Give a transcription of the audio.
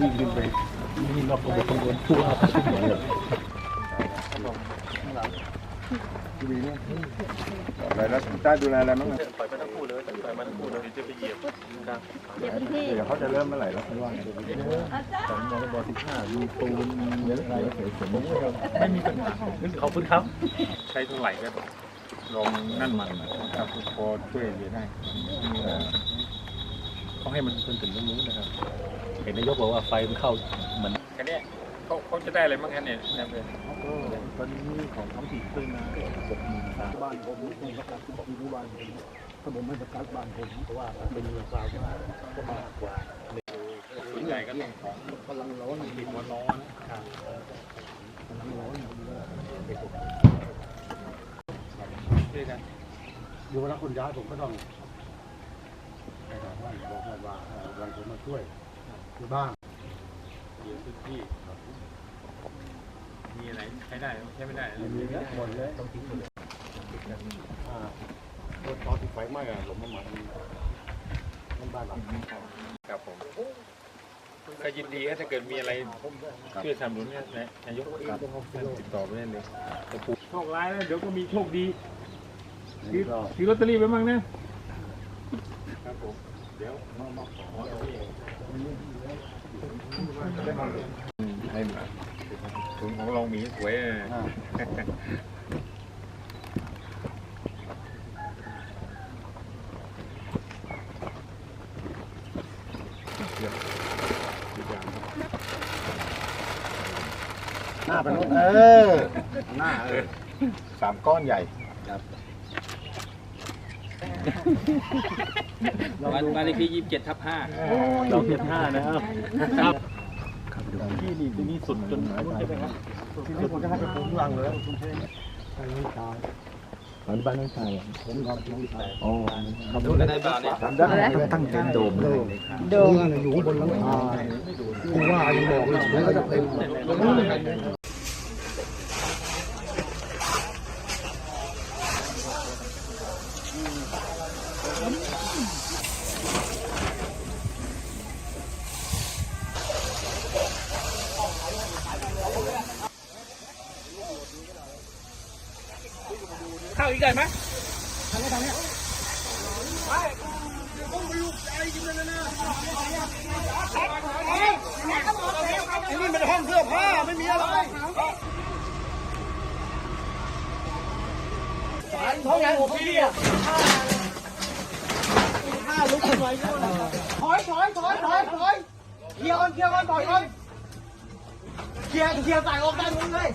วิ่งขึ้นไปนี่นอกระบบตำรวจผู้ว่าขึ้นไปเลยอะไรแล้วได้ดูแลอะไรบ้างปล่อยไปทั้งคู่เลยปล่อยมาทั้งคู่เลยจะไปเหยียบครับเดี๋ยวพื้นที่เดี๋ยวเขาจะเริ่มเมื่อไหร่แล้วไม่ว่าไงสองมรบสิบห้ามีปูนเยอะอะไรผมไม่มีปัญหาขอบคุณครับ ใช้เท่าไหร่ก็ลองนั่นมันนะครับพอช่วยเหลือได้ เขาให้มันจนถึงตรงนู้นนะครับ เห็นนายกบอกว่าไฟมันเข้ามันแค่นี้เขาเขาจะได้อะไรบ้างแค่นี้เนี่ยเป็นตอนนี้ของท้องถิ่นขึ้นมาหกหมื่นสามบ้านผมผมประกาศบอกที่บ้านผมถ้าผมไม่ประกาศบ้านผมเพราะว่าเป็นเงินฝากว่าก็มากกว่าส่วนใหญ่ก็ต้องของกำลังร้อนติดหัวนอนกำลังร้อนช่วยกันอยู่เวลาคนย้ายผมก็ต้องไปถามว่าบอกให้ว่าเอ่อวันผ มมาช่วยที่บ้านเหลือพื้นที่มีอะไรใช้ได้ใช้ไม่ได้มีเยอะหมดเลยต้องทิ้งหมดเลยอ่าตอนที่ไฟไหม้อะหลมมาหมามันบ้านหลังครับผมก็ยินดีถ้าเกิดมีอะไรช่วยสนับสนุนเนี่ยนายกติดต่อไปได้เลยจะปลูกโชคร้ายแล้วเดี๋ยวก็มีโชคดีซื้อซื้อลอตเตอรี่ไปบ้างนะครับผมเดี๋ยวให้มา ถุงของเราหมีสวยเลยหน้าเป็นเออหน้าเออสามก้อนใหญ่บ้านบ้านเลขที่ยี่สิบเจ็ดทับห้าเราเพียงห้านะครับครับที่นี่ที่นี่สุดจนนู้นใช่ไหมครับทีนี้ผมจะให้ไปปลูกหลังเลยไปน้องชายตอนบ้านน้องชายผมทำน้องชายอ๋อดูกันได้เปล่าเนี่ยทำได้ตั้งใจโดมเลยโดมอยู่บนหลังคาผู้ว่ายังบอกเลยแล้วก็จะเป็ นข้าอีกไก่ไหมทางนี่เป็นห้องเสื้อผ้าไม่มีอะไรท้องใหญ่หัวพี่ห้าลุกขึ้นไว้ถอยถอยถอยถอยถอยเคลียร์ก่อนเคลียร์ก่อนถอยก่อนเคลียร์เคลียร์ใส่ออกได้านนู้นเลย